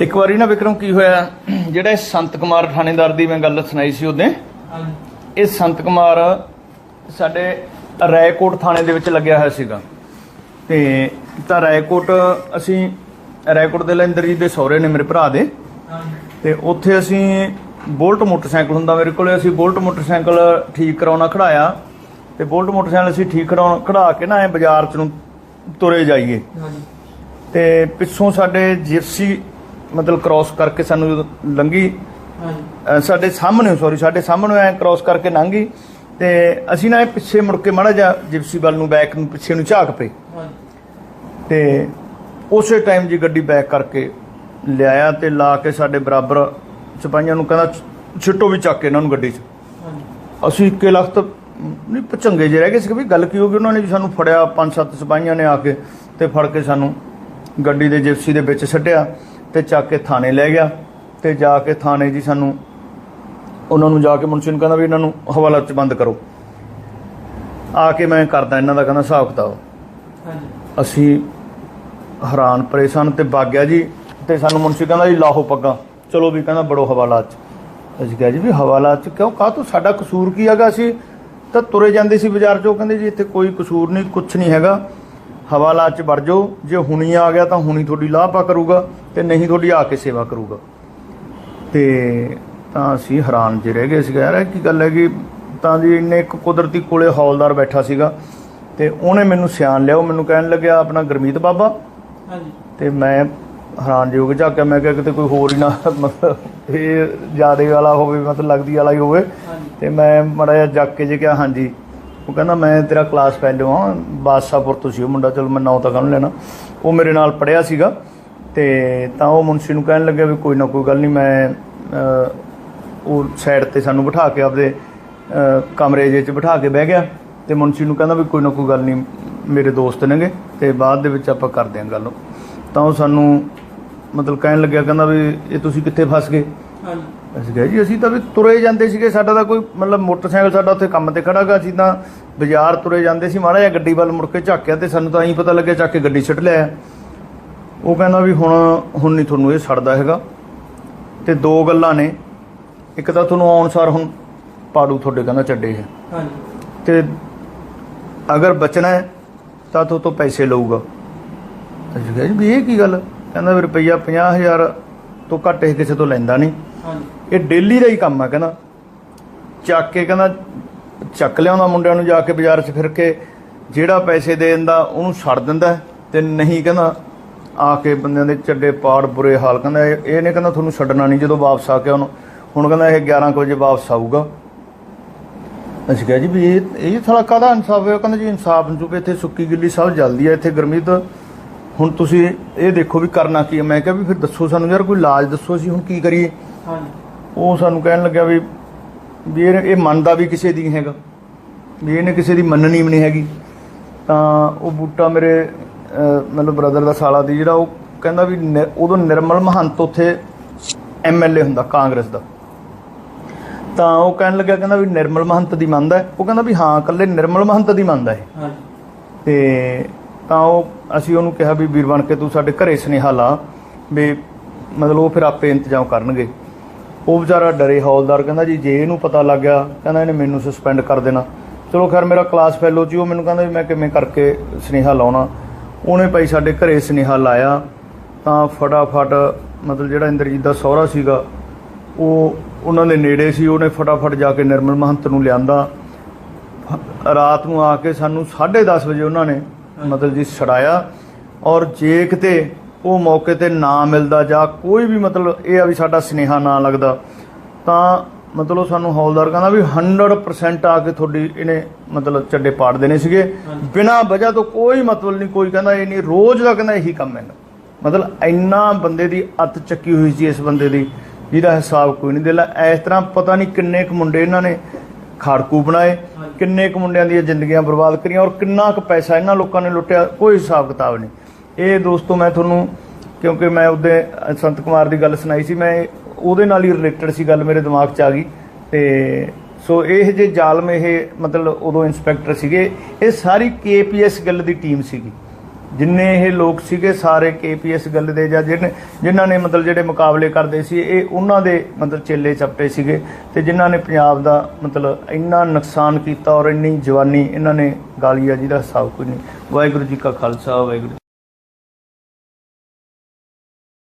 ਇੱਕ ਵਾਰੀ ਨਾ ਵਿਕਰਮ ਕੀ ਹੋਇਆ? ਜਿਹੜਾ ਇਹ ਸੰਤ ਕੁਮਾਰ ਥਾਣੇਦਾਰ ਦੀ ਮੈਂ ਗੱਲ ਸੁਣਾਈ ਸੀ ਉਹਦੇ। ਇਹ ਸੰਤ ਕੁਮਾਰ ਸਾਡੇ ਰਾਏਕੋਟ ਥਾਣੇ ਦੇ ਵਿੱਚ ਲੱਗਿਆ ਹੋਇਆ ਸੀਗਾ। ਤੇ ਤਾਂ ਰਾਏਕੋਟ ਅਸੀਂ ਰਾਏਕੋਟ ਦੇ ਲੈਂਦਰ ਜੀ ਦੇ ਸਹੁਰੇ ਨੇ ਮੇਰੇ ਭਰਾ ਦੇ। ਹਾਂਜੀ। ਤੇ ਉੱਥੇ ਅਸੀਂ ਬੋਲਟ ਮੋਟਰਸਾਈਕਲ ਹੁੰਦਾ ਮੇਰੇ ਕੋਲੇ ਅਸੀਂ ਬੋਲਟ ਮੋਟਰਸਾਈਕਲ ਠੀਕ ਕਰਾਉਣਾ ਖੜਾਇਆ। ਤੇ ਬੋਲਟ ਮੋਟਰਸਾਈਕਲ ਅਸੀਂ ਠੀਕ ਕਰਾਉਣ ਖੜਾ ਕੇ ਨਾ ਐ ਬਾਜ਼ਾਰ ਚ ਨੂੰ ਤੁਰੇ ਜਾਈਏ। ਹਾਂਜੀ। ਤੇ ਪਿੱਛੋਂ ਸਾਡੇ ਜਿਪਸੀ ਮਤਲਬ ਕ੍ਰਾਸ ਕਰਕੇ ਸਾਨੂੰ ਜਦੋਂ ਲੰਗੀ ਹਾਂਜੀ ਸਾਡੇ ਸਾਹਮਣੇ ਸੌਰੀ ਸਾਡੇ ਸਾਹਮਣੇ ਐ ਕ੍ਰਾਸ ਕਰਕੇ ਲੰਘੀ ਤੇ ਅਸੀਂ ਨਾ ਇਹ ਪਿੱਛੇ ਮੁੜ ਕੇ ਮਾੜਾ ਜਿਹਾ ਜਿਪਸੀ ਵੱਲ ਨੂੰ ਬੈਕ ਨੂੰ ਪਿੱਛੇ ਨੂੰ ਝਾਕ ਪਏ। ਹਾਂਜੀ। ਤੇ ਉਸੇ ਟਾਈਮ ਜੀ ਗੱਡੀ ਬੈਕ ਕਰਕੇ ਲਿਆਇਆ ਤੇ ਲਾ ਕੇ ਸਾਡੇ ਬਰਾਬਰ ਸਿਪਾਹੀਆਂ ਨੂੰ ਕਹਿੰਦਾ "ਛ- ਛਿੱਟੋ ਵੀ ਚੱਕ ਕੇ ਇਹਨਾਂ ਨੂੰ ਗੱਡੀ 'ਚ। ਅਸੀਂ ਇੱਕੇ ਲਖਤ ਨਹੀਂ ਪਚੰਗੇ ਜੇ ਰਹਿ ਗਏ ਸੀ ਕਿ ਵੀ ਗੱਲ ਕੀ ਹੋ ਗਈ ਉਹਨਾਂ ਨੇ ਵੀ ਸਾਨੂੰ ਫੜਿਆ ਪੰਜ ਸੱਤ ਸਿਪਾਹੀਆਂ ਨੇ ਆ ਕੇ ਤੇ ਫੜ ਕੇ ਸਾਨੂੰ ਗੱਡੀ ਦੇ ਜਿਪਸੀ ਦੇ ਵਿੱਚ ਛੱਡਿਆ। ਤੇ ਚੱਕ ਕੇ ਥਾਣੇ ਲੈ ਗਿਆ ਤੇ ਜਾ ਕੇ ਥਾਣੇ ਜੀ ਸਾਨੂੰ ਉਹਨਾਂ ਨੂੰ ਜਾ ਕੇ ਮੁਨਸ਼ੀ ਨੂੰ ਕਹਿੰਦਾ ਵੀ ਇਹਨਾਂ ਨੂੰ ਹਵਾਲਾ 'ਚ ਬੰਦ ਕਰੋ। ਆ ਕੇ ਮੈਂ ਕਰਦਾ ਇਹਨਾਂ ਦਾ ਕਹਿੰਦਾ ਹਿਸਾਬ ਕਿਤਾਬ। ਹਾਂਜੀ। ਅਸੀਂ ਹੈਰਾਨ ਪਰੇਸ਼ਾਨ ਤੇ ਬਾਗਿਆ ਜੀ ਤੇ ਸਾਨੂੰ ਮੁਨਸ਼ੀ ਕਹਿੰਦਾ ਜੀ ਲਾਹੋ ਪੱਗਾਂ। ਚਲੋ ਵੀ ਕਹਿੰਦਾ ਬੜੋ ਹਵਾਲਾ 'ਚ। ਅਸੀਂ ਕਿਹਾ ਜੀ ਵੀ ਹਵਾਲਾ 'ਚ ਕਿਉਂ? ਕਾਹ ਤੋਂ? ਸਾਡਾ ਕਸੂਰ ਕੀ ਹੈਗਾ ਅਸੀਂ ਤਾਂ ਤੁਰੇ ਜਾਂਦੇ ਸੀ ਬਾਜ਼ਾਰ 'ਚੋਂ। ਕਹਿੰਦੇ ਜੀ ਇੱਥੇ ਕੋਈ ਕਸੂਰ ਨਹੀਂ ਕੁਝ ਨਹੀਂ ਹੈਗਾ। ਹਵਾਲਾ 'ਚ ਵੜ ਜਾਓ। ਜੇ ਹੁਣੀ ਆ ਗਿਆ ਤਾਂ ਹੁਣੀ ਤੁਹਾਡੀ ਲਾਭਾ ਕਰੂਗਾ ਤੇ ਨਹੀਂ ਤੁਹਾਡੀ ਆ ਕੇ ਸੇਵਾ ਕਰੂਗਾ। ਤੇ ਤਾਂ ਅਸੀਂ ਹੈਰਾਨ ਜੇ ਰਹਿ ਗਏ ਸੀ। ਯਾਰ ਕੀ ਗੱਲ ਹੈਗੀ? ਤਾਂ ਜੀ ਇੰਨੇ ਇੱਕ ਕੁਦਰਤੀ ਕੋਲੇ ਹੌਲਦਾਰ ਬੈਠਾ ਸੀਗਾ ਤੇ ਉਹਨੇ ਮੈਨੂੰ ਸਿਆਣ ਲਿਆ। ਉਹ ਮੈਨੂੰ ਕਹਿਣ ਲੱਗਿਆ ਆਪਣਾ ਗਰਮੀਤ ਬਾਬਾ। ਹਾਂਜੀ। ਤੇ ਮੈਂ ਹੈਰਾਨ ਜਿਹੇ ਹੋ ਕੇ ਝਾਕਿਆ। ਮੈਂ ਕਿਹਾ ਕਿਤੇ ਕੋਈ ਹੋਰ ਹੀ ਨਾ ਮਤਲਬ ਇਹ ਜਿਆਦੇ ਵਾਲਾ ਹੋਵੇ ਮਤਲਬ ਲੱਗਦੀ ਵਾਲਾ ਹੀ ਹੋਵੇ। ਤੇ ਮੈਂ ਮੜਾ ਜੱਕ ਕੇ ਜੇ ਕਿਹਾ ਹਾਂਜੀ। ਉਹ ਕਹਿੰਦਾ, ਮੈਂ ਤੇਰਾ ਕਲਾਸ ਫੈਲੋ ਹਾਂ, ਬਾਦਸ਼ਾਹਪੁਰ ਤੋਂ ਸੀ ਉਹ ਮੁੰਡਾ, ਚਲੋ ਮੈਂ ਨਾਂ ਤਾਂ ਕਾਹਨੂੰ ਲੈਣਾ। ਉਹ ਮੇਰੇ ਨਾਲ ਪੜਿਆ ਸੀਗਾ ਤੇ ਤਾਂ ਉਹ ਮੁਨਸ਼ੀ ਨੂੰ ਕਹਿਣ ਲੱਗਿਆ ਵੀ ਕੋਈ ਨਾ ਕੋਈ ਗੱਲ ਨਹੀਂ ਮੈਂ ਉਹ ਸਾਈਡ ਤੇ ਸਾਨੂੰ ਬਿਠਾ ਕੇ ਆਪਦੇ ਕਮਰੇ ਜੇ ਚ ਬਿਠਾ ਕੇ ਬਹਿ ਗਿਆ ਤੇ ਮੁਨਸ਼ੀ ਨੂੰ ਕਹਿੰਦਾ ਵੀ ਕੋਈ ਨਾ ਕੋਈ ਗੱਲ ਨਹੀਂ ਮੇਰੇ ਦੋਸਤ ਨੇਗੇ ਤੇ ਬਾਅਦ ਦੇ ਵਿੱਚ ਆਪਾਂ ਕਰਦੇ ਆਂ ਗੱਲ ਤਾਂ ਉਹ ਸਾਨੂੰ ਮਤਲਬ ਕਹਿਣ ਲੱਗਿਆ, ਕਹਿੰਦਾ ਵੀ ਇਹ ਤੁਸੀਂ ਕਿੱਥੇ ਫਸ ਗਏ? ਹਾਂਜੀ। ਅਸੀਂ ਕਿਹਾ ਜੀ ਅਸੀਂ ਤਾਂ ਵੀ ਤੁਰੇ ਜਾਂਦੇ ਸੀਗੇ। ਸਾਡਾ ਤਾਂ ਕੋਈ ਮਤਲਬ ਮੋਟਰਸਾਈਕਲ ਸਾਡਾ ਉੱਥੇ ਕੰਮ ਤੇ ਖੜਾਗਾ ਅਸੀਂ ਤਾਂ ਬਾਜ਼ਾਰ ਤੁਰੇ ਜਾਂਦੇ ਸੀ। ਮਾੜਾ ਜਿਹਾ ਗੱਡੀ ਵੱਲ ਮੁੜ ਕੇ ਝਾਕਿਆ ਤੇ ਸਾਨੂੰ ਤਾਂ ਐਂ ਪਤਾ ਲੱਗਿਆ ਚੱਕ ਕੇ ਗੱਡੀ ਛੱਡ ਲਿਆ। ਉਹ ਕਹਿੰਦਾ ਵੀ ਹੁਣ ਹੁਣ ਨਹੀਂ ਤੁਹਾਨੂੰ ਇਹ ਛੱਡਦਾ ਹੈਗਾ। ਤੇ ਦੋ ਗੱਲਾਂ ਨੇ। ਇੱਕ ਤਾਂ ਤੁਹਾਨੂੰ ਆਉਣ ਸਾਰ ਹੁਣ ਪਾੜੂ ਤੁਹਾਡੇ ਕਹਿੰਦਾ ਚੱਡੇ ਹੈ। ਹਾਂਜੀ। ਤੇ ਅਗਰ ਬਚਣਾ ਹੈ ਤਾਂ ਤੋਂ ਤੋਂ ਪੈਸੇ ਲਊਗਾ। ਅਸੀਂ ਕਿਹਾ ਜੀ ਵੀ ਇਹ ਕੀ ਗੱਲ? ਕਹਿੰਦਾ ਵੀ ਰੁਪਈਆ 50000 ਤੋਂ ਘੱਟ ਇਹ ਕਿਸੇ ਤੋਂ ਲੈਂਦਾ ਨਹੀਂ। ਹਾਂਜੀ। ਇਹ ਡੇਲੀ ਦਾ ਹੀ ਕੰਮ ਆ ਕਹਿੰਦਾ। ਚੱਕ ਕੇ ਕਹਿੰਦਾ, ਚੱਕ ਲਿਆਉਂਦਾ ਮੁੰਡਿਆਂ ਨੂੰ ਜਾ ਕੇ ਬਾਜ਼ਾਰ 'ਚ ਫਿਰ ਕੇ, ਜਿਹੜਾ ਪੈਸੇ ਦੇ ਦਿੰਦਾ ਉਹਨੂੰ ਛੱਡ ਦਿੰਦਾ ਤੇ ਨਹੀਂ ਕਹਿੰਦਾ, ਆ ਕੇ ਬੰਦਿਆਂ ਦੇ ਚੱਡੇ ਪਾੜ ਬੁਰੇ ਹਾਲ ਕਹਿੰਦਾ, ਇਹ ਨੇ ਕਹਿੰਦਾ ਤੁਹਾਨੂੰ ਛੱਡਣਾ ਨਹੀਂ ਜਦੋਂ ਵਾਪਸ ਆ ਕੇ ਉਹਨੂੰ। ਹੁਣ ਕਹਿੰਦਾ ਇਹ 11 ਕੁ ਵਜੇ ਵਾਪਸ ਆਊਗਾ। ਅਸੀਂ ਕਿਹਾ ਜੀ ਵੀ ਇਹ ਇਹ ਸਾਲਾ ਕਾਹਦਾ ਇਨਸਾਫ ਹੈ? ਕਹਿੰਦਾ ਜੀ ਇਨਸਾਫ ਨੂੰ ਇੱਥੇ ਸੁੱਕੀ ਗਿੱਲੀ ਸਭ ਜਲਦੀ ਆ ਇੱਥੇ ਗਰਮੀਤ। ਹੁਣ ਤੁਸੀਂ ਇਹ ਦੇਖੋ ਵੀ ਕਰਨਾ ਕੀ ਹੈ। ਮੈਂ ਕਿਹਾ ਵੀ ਫਿਰ ਦੱਸੋ ਸਾਨੂੰ ਯਾਰ, ਕੋਈ ਇਲਾਜ ਦੱਸੋ ਅਸੀਂ ਹੁਣ ਕੀ ਕਰੀਏ? ਉਹ ਸਾਨੂੰ ਕਹਿਣ ਲੱਗਿਆ ਵੀ ਵੀ ਇਹ ਇਹ ਮੰਨਦਾ ਵੀ ਕਿਸੇ ਦੀ ਨਹੀਂ ਹੈਗਾ। ਵੀ ਇਹਨੇ ਕਿਸੇ ਦੀ ਮੰਨਣੀ ਵੀ ਨਹੀਂ ਹੈਗੀ। ਤਾਂ ਉਹ ਬੂਟਾ ਮੇਰੇ ਮਤਲਬ ਬ੍ਰਦਰ ਦਾ ਸਾਲਾ ਦੀ ਜਿਹੜਾ ਉਹ ਕਹਿੰਦਾ ਵੀ ਉਦੋਂ ਨਿਰਮਲ ਮਹੰਤ ਉੱਥੇ ਐਮਐਲਏ ਹੁੰਦਾ ਕਾਂਗਰਸ ਦਾ। ਤਾਂ ਉਹ ਕਹਿਣ ਲੱਗਿਆ ਕਹਿੰਦਾ ਵੀ ਨਿਰਮਲ ਮਹੰਤ ਦੀ ਮੰਨਦਾ। ਉਹ ਕਹਿੰਦਾ ਵੀ ਹਾਂ ਇਕੱਲੇ ਨਿਰਮਲ ਮਹੰਤ ਦੀ ਮੰਨਦਾ ਹੈ। ਤੇ ਤਾਂ ਉਹ ਅਸੀਂ ਉਹਨੂੰ ਕਿਹਾ ਵੀ ਵੀਰ ਬਣ ਕੇ ਤੂੰ ਸਾਡੇ ਘਰੇ ਸੁਨੇਹਾ ਲਾ। ਵੀ ਮਤਲਬ ਉਹ ਫਿਰ ਆਪੇ ਇੰਤਜ਼ਾਮ ਕਰਨਗੇ। ਉਹ ਵਿਚਾਰਾ ਡਰੇ, ਹੌਲਦਾਰ ਕਹਿੰਦਾ ਜੀ, ਜੇ ਇਹਨੂੰ ਪਤਾ ਲੱਗ ਗਿਆ, ਕਹਿੰਦਾ ਇਹਨੇ ਮੈਨੂੰ ਸਸਪੈਂਡ ਕਰ ਦੇਣਾ। ਚਲੋ ਖੈਰ, ਮੇਰਾ ਕਲਾਸ ਫੈਲੋ ਜੀ, ਉਹ ਮੈਨੂੰ ਕਹਿੰਦਾ ਵੀ ਮੈਂ ਕਿਵੇਂ ਕਰਕੇ ਸੁਨੇਹਾ ਲਾਉਣਾ। ਉਹਨੇ ਭਾਈ ਸਾਡੇ ਘਰੇ ਸੁਨੇਹਾ ਲਾਇਆ, ਤਾਂ ਫਟਾਫਟ ਮਤਲਬ ਜਿਹੜਾ ਇੰਦਰਜੀਤ ਦਾ ਸਹੁਰਾ ਸੀਗਾ, ਉਹ ਉਹਨਾਂ ਦੇ ਨੇੜੇ ਸੀ, ਉਹਨੇ ਫਟਾਫਟ ਜਾ ਕੇ ਨਿਰਮਲ ਮਹੰਤ ਨੂੰ ਲਿਆਂਦਾ। ਰਾਤ ਨੂੰ ਆ ਕੇ ਸਾਨੂੰ 10:30 ਵਜੇ ਉਹਨਾਂ ਨੇ ਮਤਲਬ ਜੀ ਛੜਾਇਆ ਔਰ ਜੇ ਕਿਤੇ ਉਹ ਮੌਕੇ ਤੇ ਨਾ ਮਿਲਦਾ ਜਾਂ ਕੋਈ ਵੀ ਮਤਲਬ ਇਹ ਆ ਵੀ ਸਾਡਾ ਸਨੇਹਾ ਨਾ ਲੱਗਦਾ ਤਾਂ ਮਤਲਬ ਸਾਨੂੰ ਹੌਲਦਾਰ ਕਹਿੰਦਾ ਵੀ 100% ਆ ਕੇ ਤੁਹਾਡੀ ਇਹਨੇ ਮਤਲਬ ਚੱਡੇ ਪਾੜ ਦੇਣੇ ਸੀਗੇ। ਬਿਨਾਂ ਵਜ੍ਹਾ ਤੋਂ ਕੋਈ ਮਤਲਬ ਨਹੀਂ ਕੋਈ ਕਹਿੰਦਾ ਇਹ ਨਹੀਂ ਰੋਜ਼ ਦਾ ਕਹਿੰਦਾ ਇਹੀ ਕੰਮ ਹੈ। ਮਤਲਬ ਇੰਨਾ ਬੰਦੇ ਦੀ ਅੱਤ ਚੱਕੀ ਹੋਈ ਸੀ ਇਸ ਬੰਦੇ ਦੀ ਜਿਹਦਾ ਹਿਸਾਬ ਕੋਈ ਨਹੀਂ ਦੇਲਾ ਇਸ ਤਰ੍ਹਾਂ ਪਤਾ ਨਹੀਂ ਕਿੰਨੇ ਕੁ ਮੁੰਡੇ ਇਹਨਾਂ ਨੇ ਖਾੜਕੂ ਬਣਾਏ ਕਿੰਨੇ ਕੁ ਮੁੰਡਿਆਂ ਦੀਆਂ ਜ਼ਿੰਦਗੀਆਂ ਬਰਬਾਦ ਕਰੀਆਂ ਔਰ ਕਿੰਨਾ ਕੁ ਪੈਸਾ ਇਹਨਾਂ ਲੋਕਾਂ ਨੇ ਲੁੱਟਿਆ ਕੋਈ ਹਿਸਾਬ ਕਿਤਾਬ ਨਹੀਂ। ਇਹ ਦੋਸਤੋ ਮੈਂ ਤੁਹਾਨੂੰ, ਕਿਉਂਕਿ ਮੈਂ ਉਹਦੇ, ਸੰਤ ਕੁਮਾਰ ਦੀ ਗੱਲ ਸੁਣਾਈ ਸੀ, ਮੈਂ ਉਹਦੇ ਨਾਲ ਹੀ ਰਿਲੇਟਡ ਸੀ, ਗੱਲ ਮੇਰੇ ਦਿਮਾਗ 'ਚ ਆ ਗਈ। ਤੇ ਸੋ ਇਹ ਜੇ ਜ਼ਾਲਮ, ਇਹ ਮਤਲਬ ਉਦੋਂ ਇੰਸਪੈਕਟਰ ਸੀਗੇ, ਇਹ ਸਾਰੀ ਕੇਪੀਐਸ ਗੱਲ ਦੀ ਟੀਮ ਸੀਗੀ। ਜਿੰਨੇ ਇਹ ਲੋਕ ਸੀਗੇ, ਸਾਰੇ ਕੇਪੀਐਸ ਗੱਲ ਦੇ ਜਾਂ ਜਿਹਨੇ ਜਿਨ੍ਹਾਂ ਨੇ ਮਤਲਬ ਜਿਹੜੇ ਮੁਕਾਬਲੇ ਕਰਦੇ ਸੀ, ਇਹ ਉਹਨਾਂ ਦੇ ਮਤਲਬ ਚੇਲੇ ਚੱਪਟੇ ਸੀਗੇ। ਤੇ ਜਿਨ੍ਹਾਂ ਨੇ ਪੰਜਾਬ ਦਾ ਮਤਲਬ ਇੰਨਾ ਨੁਕਸਾਨ ਕੀਤਾ ਔਰ ਇੰਨੀ ਜਵਾਨੀ, ਇਹਨਾਂ ਨੇ ਗਾਲੀਆ ਜਿਹਦਾ ਹਿਸਾਬ ਕੋਈ ਨਹੀਂ। ਵਾਹਿਗੁਰੂ ਜੀ ਕਾ ਖਾਲਸਾ, ਵਾਹਿਗੁਰੂ